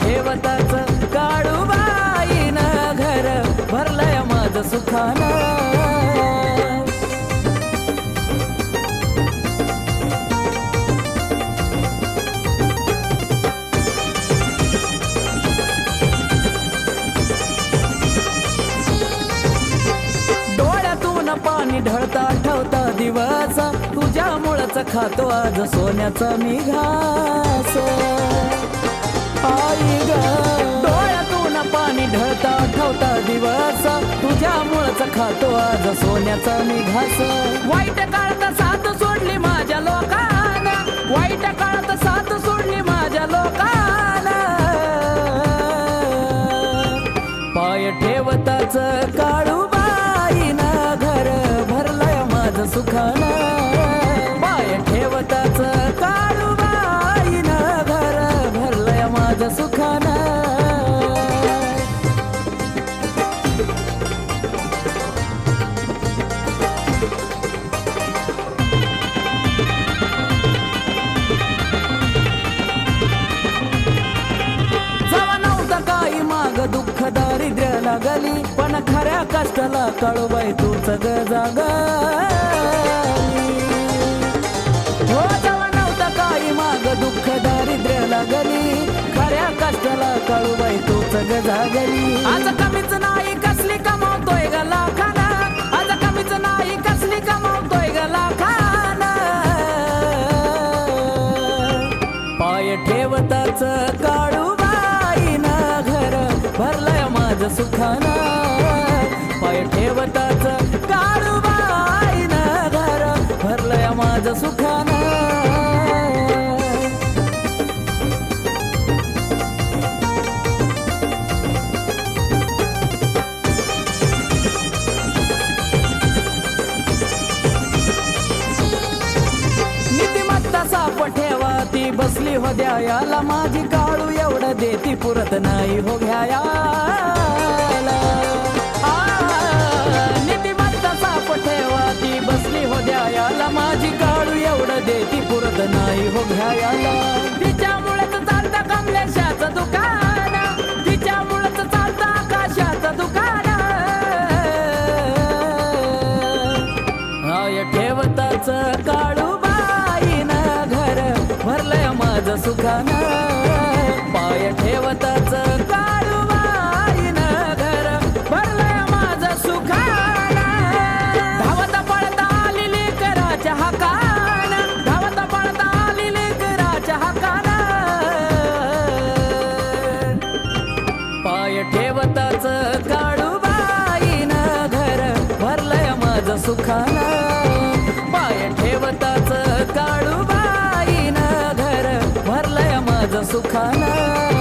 ठेवताच काळूबाईन घर भरलंय माझं सुखानं. डोळ्यातून पाणी ढळता ठेवता दिवस तुझ्यामुळंच खातो आज सोन्याचा मी आई ग डोळ्यातून पाणी ढळता ठेवता दिवस. तुझ्यामुळंच खातो आज सोन्याचा मी घास. वाईट काळात साथ सोडली माझ्या लोकांना. वाईट काळात साथ सोडली माझ्या लोकांना. पाय ठेवताच काळू लागली पण खऱ्या कष्टाला कळवाय तू सग जागली हो जवा नव्हता काही माग दुःख दारिद्र्य लागली खऱ्या कष्टाला कळवाय तू सग जागली आज कमीच नाही कसली कमावतोय ग लाखाना. आज कमीच नाही कसली कमावतोय ग लाखाना. पाय ठेवताच काळ माझ सुखानं पाय ठेवताच काळूबाईन घर भरलंय माझ सुखानं. साप ठेवा ती बसली हो द्या याला. माझी काळू एवढं देती पुरत नाही हो घ्यायाला देती नाही हो घ्यायला तिच्यामुळेच चालता कमलेशाचं दुकान. तिच्यामुळेच चालता आकाशाचं दुकान. आय ठेवताच काळूबाईन घर भरलंय माझं सुखान. पाय ठेवताच पाय ठेवताच काळूबाईन घर भरलंय माझ सुखानं. पाय ठेवताच काळूबाईन घर भरलंय माझ सुखानं.